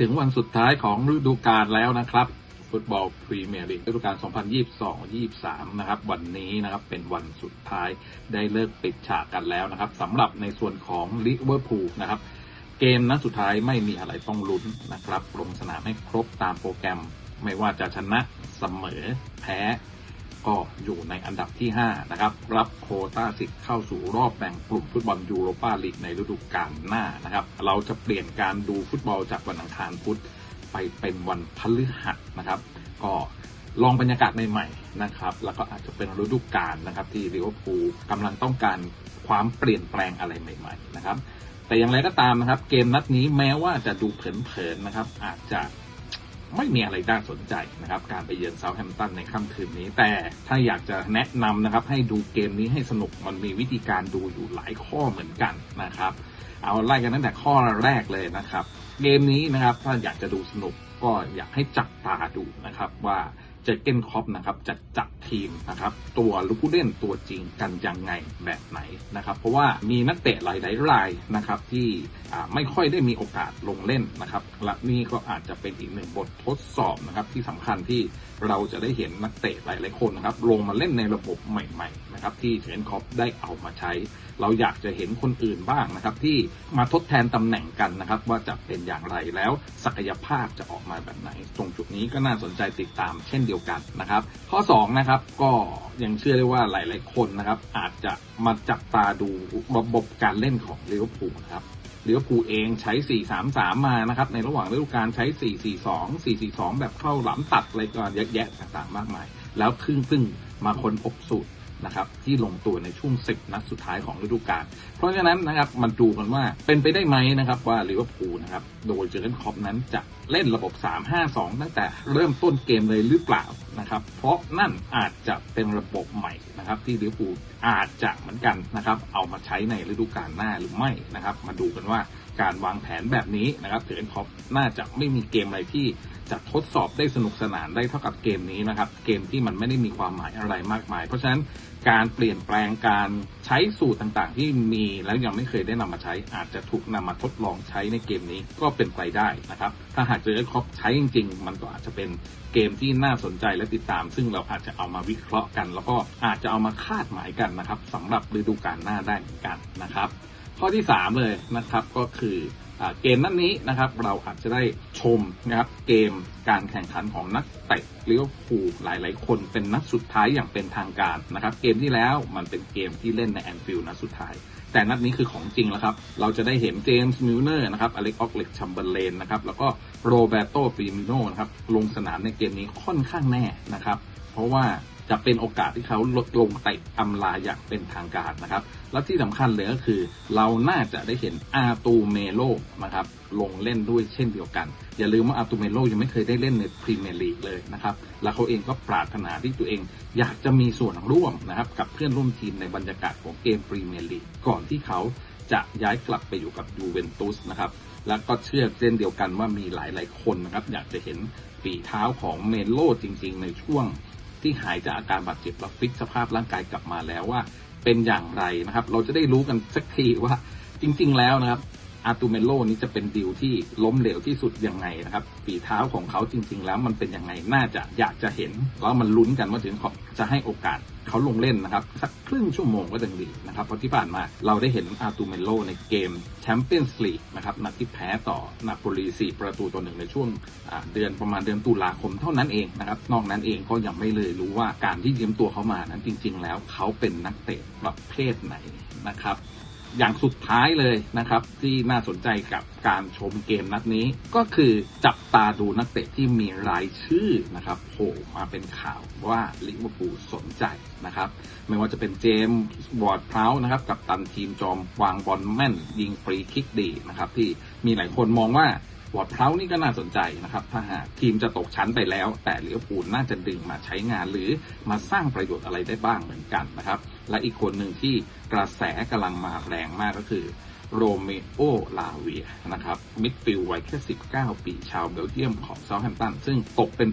ถึงวันสุดท้ายของฤดูกาลแล้วนะครับ ฟุตบอลพรีเมียร์ลีกฤดูกาล 2022-23 นะครับ วันนี้นะครับเป็นวันสุดท้ายได้เลิกปิดฉากกันแล้วนะครับสำหรับในส่วนของลิเวอร์พูลนะครับ เกมนัดสุดท้ายไม่มีอะไรต้องลุ้นนะครับลงสนามให้ครบตามโปรแกรม ไม่ว่าจะชนะเสมอแพ้ ก็อยู่ในอันดับที่ 5 นะครับ รับโคต้าสิทธิ์เข้าสู่รอบแบ่งกลุ่มฟุตบอลยูโรปาลีกในฤดูกาลหน้านะครับ เราจะเปลี่ยนการดูฟุตบอลจากวันอังคารพุธไปเป็นวันพฤหัสนะครับ ก็ลองบรรยากาศใหม่ๆนะครับ แล้วก็อาจจะเป็นฤดูกาลนะครับที่ลิเวอร์พูลกำลังต้องการความเปลี่ยนแปลงอะไรใหม่ ๆ นะครับ แต่อย่างไรก็ตามนะครับ เกมนัดนี้แม้ว่าจะดูเผินๆนะครับ อาจจะ ไม่มีอะไรน่าสนใจนะครับ การไปเยือนเซาท์แฮมป์ตันในค่ำคืนนี้ แต่ถ้าอยากจะแนะนำนะครับ ให้ดูเกมนี้ให้สนุกมันมีวิธีการดูอยู่หลายข้อเหมือนกันนะครับ เอาไล่กันตั้งแต่ข้อแรกเลยนะครับ เกมนี้นะครับถ้าอยากจะดูสนุกก็อยากให้จับตาดูนะครับว่าเจเกนคอปนะครับจะจัด ทีมนะครับตัวลูกผู้เล่นตัวจริงกันยังไงแบบไหนนะครับเพราะว่ามีนักเตะหลายๆรายนะครับที่ไม่ค่อยได้มีโอกาสลงเล่นนะครับและนี่ก็อาจจะเป็นอีกหนึ่งบททดสอบนะครับที่สำคัญที่เราจะได้เห็นนักเตะหลาย ๆ คนนะครับลงมาเล่นในระบบใหม่ ๆ นะครับที่เจเกนคอปได้เอามาใช้ เราอยากจะเห็นคนอื่นบ้างนะครับที่มาทดแทนตำแหน่งกันนะครับว่าจะเป็นอย่างไรแล้วศักยภาพจะออกมาแบบไหน ตรงจุดนี้ก็น่าสนใจติดตามเช่นเดียวกันนะครับข้อ2นะครับก็ยังเชื่อได้ว่าหลาย ๆ คนนะครับ อาจจะมาจับตาดูระบบการเล่นของลิเวอร์พูลนะครับลิเวอร์พูลเองใช้ 4-3-3 มานะครับ ในระหว่างฤดูกาลใช้ 4-4-2 4-4-2 แบบเข้าหลาตัดอะไรก็เยอะแยะต่างๆ มากมาย แล้วครึ่งซึ่งมาคนพบสูตร นะครับที่ลงตัวในช่วง 10 นัดสุดท้ายของฤดูกาล เพราะฉะนั้นนะครับมันดูกันว่าเป็นไปได้ไหมนะครับว่าลิเวอร์พูลนะครับโดยเจอร์เกนคอปนั้นจะเล่นระบบ 3-5-2 ตั้งแต่เริ่มต้นเกมเลยหรือเปล่านะครับเพราะนั่นอาจจะเป็นระบบใหม่นะครับที่ลิเวอร์พูลอาจจะเหมือนกันนะครับเอามาใช้ในฤดูกาลหน้าหรือไม่นะครับมาดูกันว่าการวางแผนแบบนี้นะครับเจอร์เกนคอปน่าจะไม่มีเกมอะไรที่ จะทดสอบได้สนุกสนานได้เท่ากับเกมนี้นะครับ เกมที่มันไม่ได้มีความหมายอะไรมากมาย เพราะฉะนั้นการเปลี่ยนแปลงการใช้สูตรต่างๆ ที่มีแล้วยังไม่เคยได้นำมาใช้ อาจจะถูกนำมาทดลองใช้ในเกมนี้ก็เป็นไปได้นะครับ ถ้าหากเจอครอปใช้จริง ๆ มันก็อาจจะเป็นเกมที่น่าสนใจและติดตาม ซึ่งเราอาจจะเอามาวิเคราะห์กัน แล้วก็อาจจะเอามาคาดหมายกันนะครับสำหรับฤดูกาลหน้าได้เหมือนกันนะครับ ข้อที่ 3 เลยนะครับก็คือ เกมนั้นนี้นะครับเราอาจจะได้ชมนะครับเกมการแข่งขันของนักเตะลิเวอร์พูลหลายๆ คนเป็นนัดสุดท้ายอย่างเป็นทางการนะครับ เกมที่แล้วมันเป็นเกมที่เล่นในแอนฟิลด์นัดสุดท้าย แต่นัดนี้คือของจริงแล้วครับ เราจะได้เห็นเจมส์มิลเนอร์นะครับอเล็กออกเล็กชัมเบอร์เลนนะครับแล้วก็โรเบโตฟิมิโนนะครับลงสนามในเกมนี้ค่อนข้างแน่นะครับ เพราะว่า จะเป็นโอกาสที่เขาลดลงเตะอำลาอย่างเป็นทางการนะครับ และที่สำคัญเลยก็คือ เราน่าจะได้เห็นอาตูเมโลนะครับลงเล่นด้วยเช่นเดียวกัน อย่าลืมว่าอาตูเมโลยังไม่เคยได้เล่นในพรีเมียร์ลีกเลยนะครับ แล้วเขาเองก็ปรารถนาที่ตัวเอง อยากจะมีส่วนร่วมนะครับกับเพื่อนร่วมทีมในบรรยากาศของเกมพรีเมียร์ลีกก่อนที่เขาจะย้ายกลับไปอยู่กับยูเวนตุสนะครับแล้วก็เชื่อเช่นเดียวกันว่ามีหลายๆคนนะครับอยากจะเห็นฝีเท้าของเมโลจริง ๆ ในช่วง ที่หายจากอาการบาดเจ็บแล้วฟิตสภาพร่างกายกลับมาแล้วว่า เป็นอย่างไรนะครับ เราจะได้รู้กันสักทีว่าจริง ๆ แล้วนะครับ อาตูเมโลนี้จะเป็นดิวที่ล้มเหลวที่สุดยังไงนะครับฝีเท้าของเขาจริง ๆ แล้วมันเป็นยังไงน่าจะอยากจะเห็นแล้วมันลุ้นกันว่าถึงขอบจะให้โอกาสเขาลงเล่นนะครับ สักครึ่งชั่วโมงก็ยังดีนะครับเพราะที่ผ่านมาเราได้เห็นอาตูเมโลในเกมแชมเปี้ยนส์ลีกนะครับนัดที่แพ้ต่อนาโปลี4ประตูต่อหนึ่งในช่วงเดือนประมาณเดือนตุลาคมเท่านั้นเองนะครับนอกนั้นเองก็ยังไม่เลยรู้ว่าการที่ยืมตัวเขามานั้นจริง ๆ แล้วเขาเป็นนักเตะประเภทไหนนะครับ อย่างสุดท้ายเลยนะครับ ที่น่าสนใจกับการชมเกมนัดนี้ ก็คือจับตาดูนักเตะที่มีรายชื่อนะครับโผล่มาเป็นข่าวว่าลิเวอร์พูลสนใจนะครับ ไม่ว่าจะเป็นเจมส์วอร์ดพราวนะครับ กับตันทีมจอมวางบอลแม่นยิงฟรีคิกดีนะครับ ที่มีหลายคนมองว่า วอร์ดเพลานี่ก็น่าสนใจนะครับ ถ้าหากทีมจะตกชั้นไปแล้ว แต่ลิเวอร์พูลน่าจะดึงมาใช้งานหรือมาสร้างประโยชน์อะไรได้บ้างเหมือนกันนะครับ และอีกคนหนึ่งที่กระแสกำลังมาแรงมากก็คือโรเมโอ ลาเวียนะครับ มิดฟิลด์วัยแค่ 19 ปีชาวเบลเยียมของเซาท์แฮมป์ตัน ซึ่งตกเป็น